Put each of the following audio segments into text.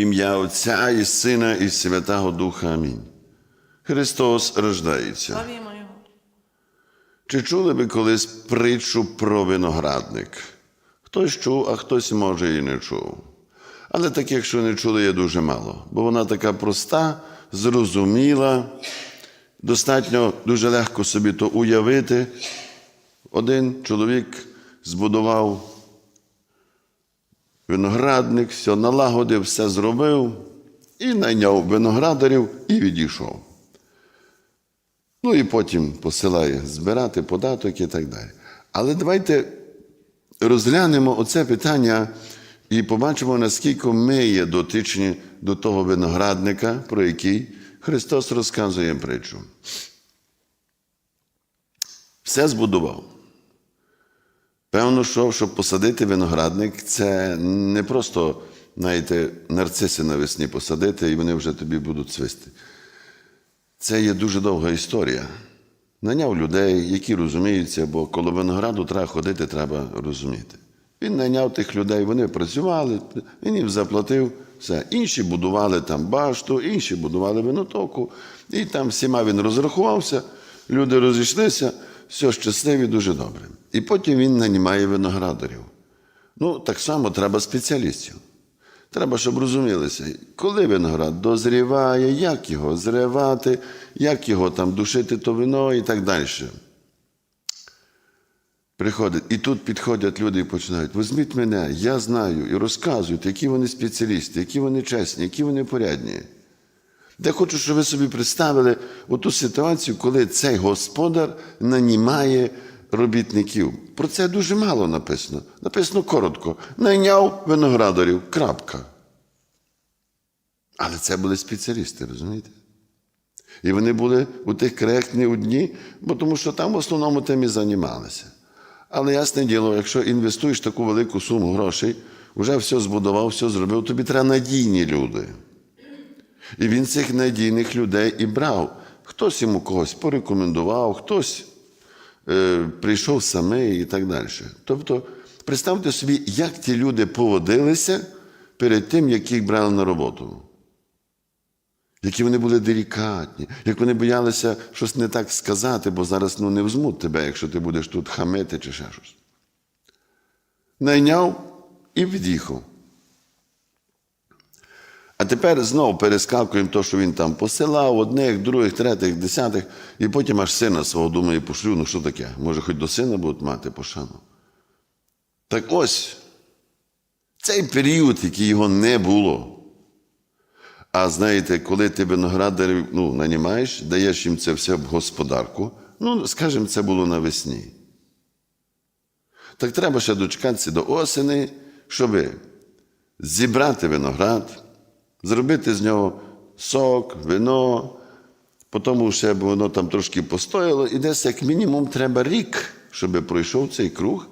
Ім'я Отця і Сина, і Святого Духа. Амінь. Христос рождається. Славімо Його. Чи чули ви колись притчу про виноградник? Хтось чув, а хтось, може, і не чув. Але таких, що не чули, є дуже мало, бо вона така проста, зрозуміла, достатньо дуже легко собі то уявити. Один чоловік збудував виноградник, все налагодив, все зробив і найняв виноградарів і відійшов. Ну і потім посилає збирати податок і так далі. Але давайте розглянемо оце питання і побачимо, наскільки ми є дотичні до того виноградника, про який Христос розказує притчу. Все збудував. Певно, що щоб посадити виноградник, це не просто, знаєте, нарциси навесні посадити, і вони вже тобі будуть свисти. Це є дуже довга історія. Наняв людей, які розуміються, бо коло винограду треба ходити, треба розуміти. Він найняв тих людей, вони працювали, він їм заплатив все. Інші будували там башту, інші будували винотоку, і там всіма він розрахувався, люди розійшлися, все щасливі, дуже добре. І потім він нанімає виноградарів. Ну, так само треба спеціалістів. Треба, щоб розумілися, коли виноград дозріває, як його зривати, як його там душити то вино і так далі. Приходить, і тут підходять люди і починають: візьміть мене, я знаю, і розказують, які вони спеціалісти, які вони чесні, які вони порядні. Я хочу, щоб ви собі представили оту ситуацію, коли цей господар нанімає робітників. Про це дуже мало написано. Написано коротко: найняв виноградарів. Крапка. Але це були спеціалісти, розумієте? І вони були у тих краях не одні, бо тому що там в основному тим і займалися. Але ясне діло, якщо інвестуєш таку велику суму грошей, вже все збудував, все зробив, тобі треба надійні люди. І він цих надійних людей і брав. Хтось йому когось порекомендував, хтось е, прийшов самий і так далі. Тобто, представте собі, як ті люди поводилися перед тим, як їх брали на роботу. Які вони були делікатні, як вони боялися щось не так сказати, бо зараз ну, не взмуть тебе, якщо ти будеш тут хамити чи ще щось. Найняв і від'їхав. А тепер знову перескакуємо те, що він там посилав одних, других, третіх, десятих, і потім аж сина свого думає, пошлю, ну що таке? Може, хоч до сина будуть мати пошану. Так ось цей період, який його не було. А знаєте, коли ти виноградарів ну, нанімаєш, даєш їм це все в господарку, ну, скажімо, це було навесні. Так треба ще дочекатися до осени, щоб зібрати виноград, зробити з нього сок, вино, потім ще б воно там трошки постояло, і десь як мінімум треба рік, щоб пройшов цей круг,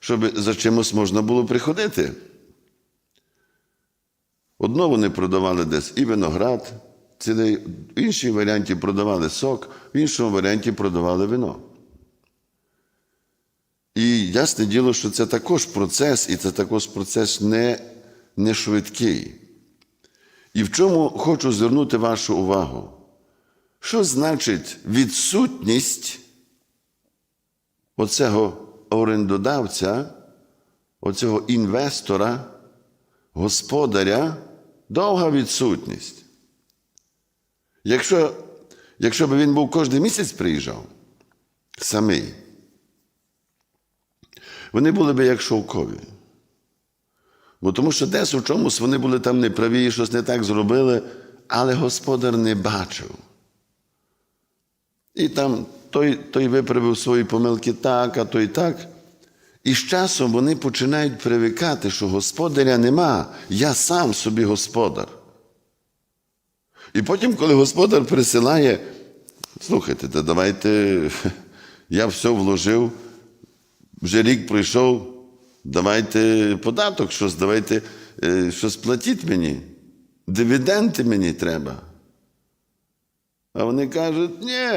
щоб за чимось можна було приходити. Одно вони продавали десь і виноград, цілий, в іншій варіанті продавали сок, в іншому варіанті продавали вино. І ясне діло, що це також процес, і це також процес не, не швидкий. І в чому хочу звернути вашу увагу? Що значить відсутність оцього орендодавця, оцього інвестора, господаря, довга відсутність? Якщо, якщо б він був кожен місяць приїжджав, самий, вони були б як шовкові. Бо тому що десь у чомусь вони були там неправі, щось не так зробили, але господар не бачив. І там той, той виправив свої помилки так, а той так. І з часом вони починають привикати, що господаря нема, я сам собі господар. І потім, коли господар присилає, слухайте, та давайте, я все вложив, вже рік пройшов, давайте податок, щось, давайте е, щось платіть мені, дивіденти мені треба. А вони кажуть, ні,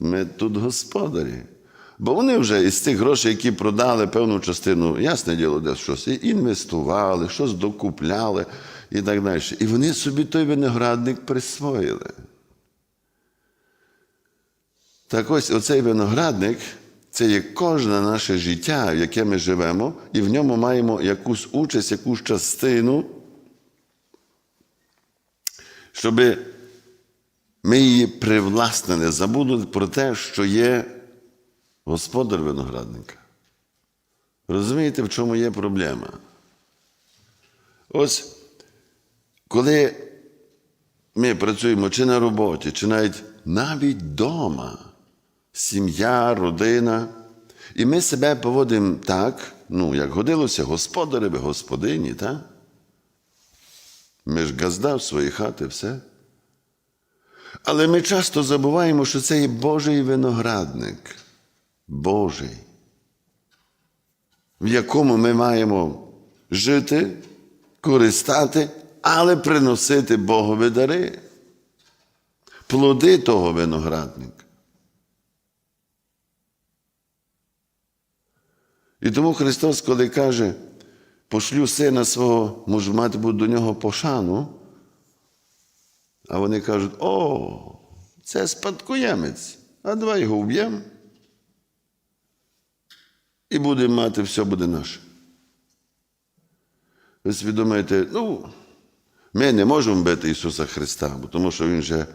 ми тут господарі. Бо вони вже із тих грошей, які продали певну частину, ясне діло, десь щось і інвестували, щось докупляли і так далі. І вони собі той виноградник присвоїли. Так ось оцей виноградник це є кожне наше життя, в яке ми живемо, і в ньому маємо якусь участь, якусь частину, щоб ми її привласнили, забули про те, що є господар виноградника. Розумієте, в чому є проблема? Ось коли ми працюємо чи на роботі, чи навіть навіть вдома, сім'я, родина, і ми себе поводимо так, ну, як годилося, господареві, господині, так? Ми ж газда в своїй хати, все. Але ми часто забуваємо, що це є Божий виноградник. Божий, в якому ми маємо жити, користати, але приносити Богові дари, плоди того виноградника. І тому Христос, коли каже, пошлю сина свого, можу мати буду до нього пошану, а вони кажуть, о, це спадкоємець, а давай його вб'ємо. І будемо мати, все буде наше. Ви собі думаєте, ну, ми не можемо бити Ісуса Христа, бо тому що Він же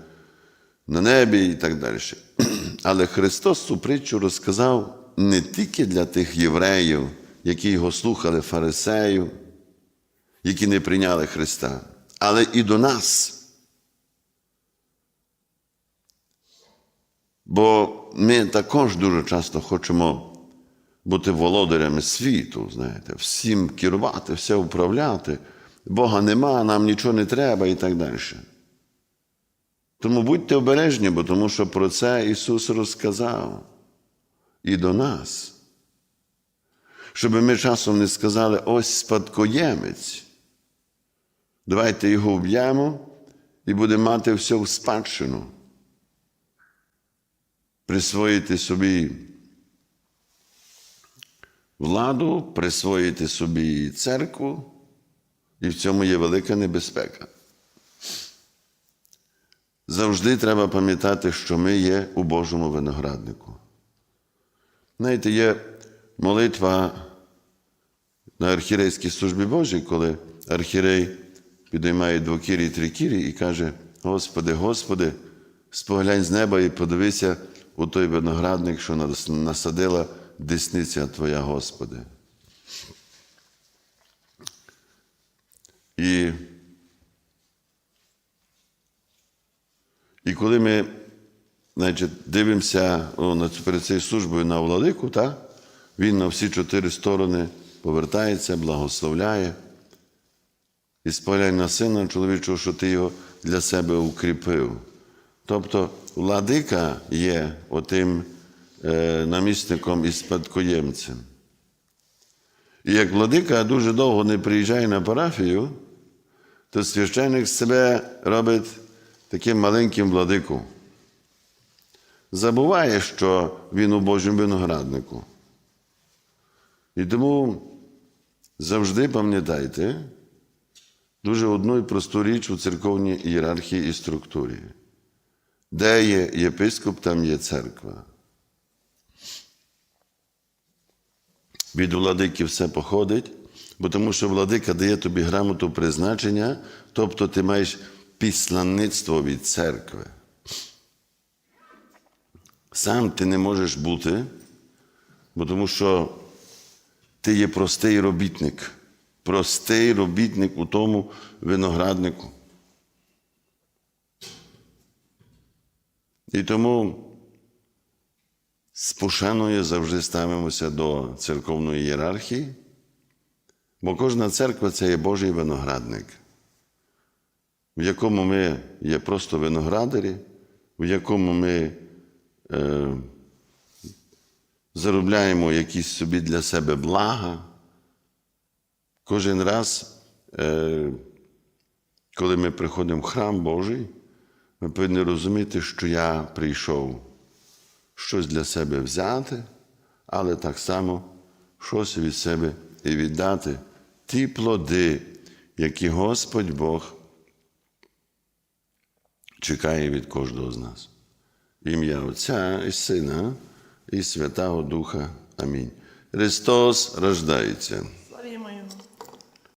на небі і так далі. Але Христос цю притчу розказав не тільки для тих євреїв, які його слухали фарисеїв, які не прийняли Христа, але і до нас. Бо ми також дуже часто хочемо бути володарями світу, знаєте, всім керувати, все управляти. Бога нема, нам нічого не треба і так далі. Тому будьте обережні, бо тому що про це Ісус розказав і до нас. Щоб ми часом не сказали, ось спадкоємець. Давайте його вб'ємо і будемо мати все в спадщину. Присвоїти собі владу, присвоїти собі церкву, і в цьому є велика небезпека. Завжди треба пам'ятати, що ми є у Божому винограднику. Знаєте, є молитва на архірейській службі Божій, коли архірей підіймає двокірі і трикірі і каже: Господи, Господи, споглянь з неба і подивися у той виноградник, що насадила десниця Твоя, Господи. І, і коли ми значить, дивимося о, перед цією службою на владику, та, він на всі чотири сторони повертається, благословляє і спаляй на сина чоловічого, що ти його для себе укріпив. Тобто владика є отим е, намісником і спадкоємцем. І як владика дуже довго не приїжджає на парафію, то священник себе робить таким маленьким владику. Забуває, що він у Божому винограднику. І тому завжди пам'ятайте дуже одну і просту річ у церковній ієрархії і структурі. Де є єпископ, там є церква. Від владики все походить, бо тому що владика дає тобі грамоту призначення, тобто ти маєш післанництво від церкви. Сам ти не можеш бути, бо тому що ти є простий робітник, простий робітник у тому винограднику. І тому з пошаною завжди ставимося до церковної ієрархії, бо кожна церква це є Божий виноградник, в якому ми є просто виноградарі, в якому ми е, заробляємо якісь собі для себе блага. Кожен раз, е, коли ми приходимо в храм Божий, ми повинні розуміти, що я прийшов щось для себе взяти, але так само щось від себе і віддати ті плоди, які Господь Бог чекає від кожного з нас. Ім'я Отця і Сина і Святого Духа. Амінь. Христос рождається.